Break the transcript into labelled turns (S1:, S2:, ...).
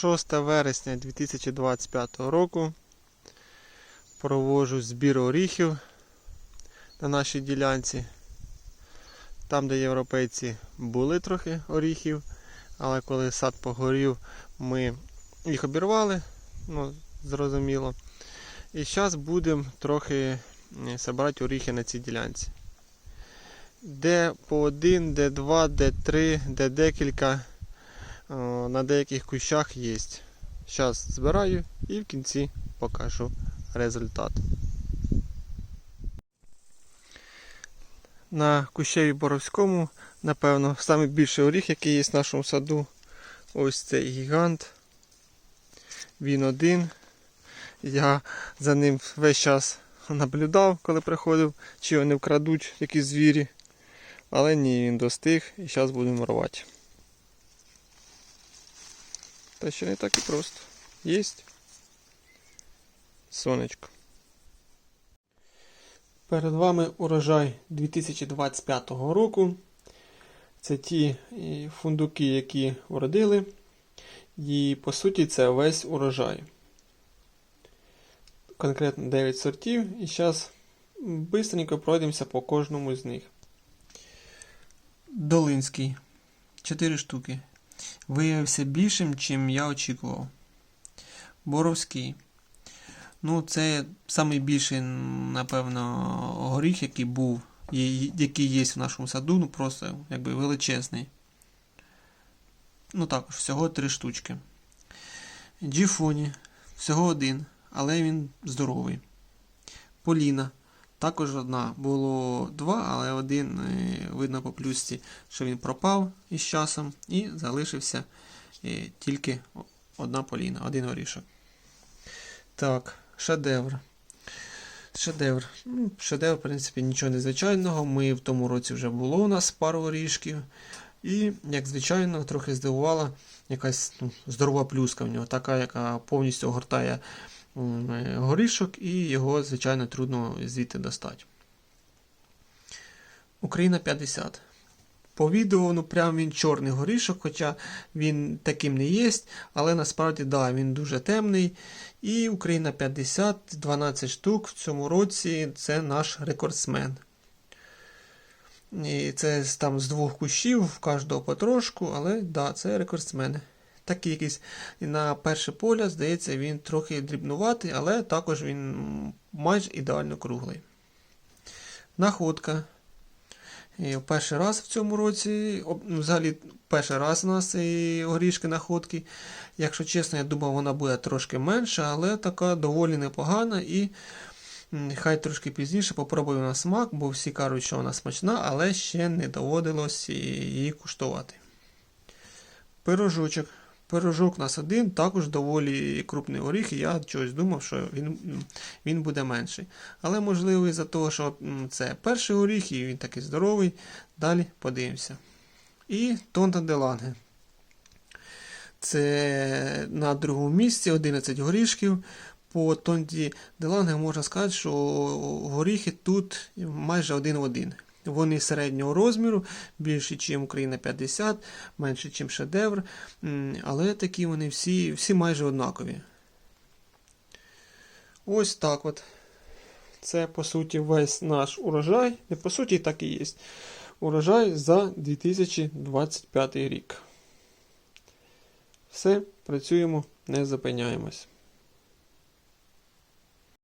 S1: 6 вересня 2025 року. Проводжу збір оріхів на нашій ділянці. Там, де європейці були трохи оріхів, але коли сад погорів, ми їх обірвали, ну, зрозуміло. І зараз будемо трохи збирати оріхи на цій ділянці. Де по один, де два, де три, де декілька на деяких кущах є. Зараз збираю і в кінці покажу результат. На кущеві Боровському, напевно, найбільший оріх, який є в нашому саду. Ось цей гігант. Він один. Я за ним весь час наблюдав, коли приходив, чи його не вкрадуть якісь звірі. Але ні, він достиг і зараз будемо рвати. Та ще так і просто. Єсть. Сонечко. Перед вами урожай 2025 року. Це ті е, фундуки, які вродили. І по суті це весь урожай. Конкретно 9 сортів. І зараз швидко пройдемося по кожному з них. Долинський. 4 штуки. Виявився більшим, чим я очікував. Боровський. Ну, це найбільший, напевно, горіх, який був, який є в нашому саду, ну просто якби величезний. Ну також, всього три штучки. Джіфоні, всього один, але він здоровий. Поліна. Також одна. Було два, але один е, видно по плюсці, що він пропав із часом і залишився е, тільки одна поліна, один орішок. Так, шедевр. Шедевр. Ну, шедевр, в принципі, нічого незвичайного. Ми в тому році вже було у нас пару орішків. І, як звичайно, трохи здивувала якась ну, здорова плюска в нього, така, яка повністю огортає горішок, і його, звичайно, трудно звідти достати. Україна 50. По відео, ну прям він чорний горішок, хоча він таким не є, але насправді да, він дуже темний. І Україна 50, 12 штук в цьому році це наш рекордсмен. І це там з двох кущів, в кожного потрошку, але да, це рекордсмени. Такий якийсь на перше поля, здається, він трохи дрібнуватий, але також він майже ідеально круглий. Находка. І перший раз в цьому році, ну, взагалі, перший раз у нас і горішки находки. Якщо чесно, я думав, вона буде трошки менша, але така доволі непогана. І хай трошки пізніше попробую на смак, бо всі кажуть, що вона смачна, але ще не доводилось її куштувати. Пирожочок. Пирожок нас один, також доволі крупний оріх, і я чогось думав, що він, він буде менший. Але можливо із-за того, що це перший оріх і він такий здоровий. Далі подивимося. І Тонта Деланге. Це на другому місці 11 горішків. По Тонті Деланге можна сказати, що горіхи тут майже один в один. Вони середнього розміру, більші, ніж Україна 50, менше, ніж шедевр. Але такі вони всі, всі майже однакові. Ось так от. Це по суті весь наш урожай. Не по суті, так і є. Урожай за 2025 рік. Все, працюємо, не зупиняємось.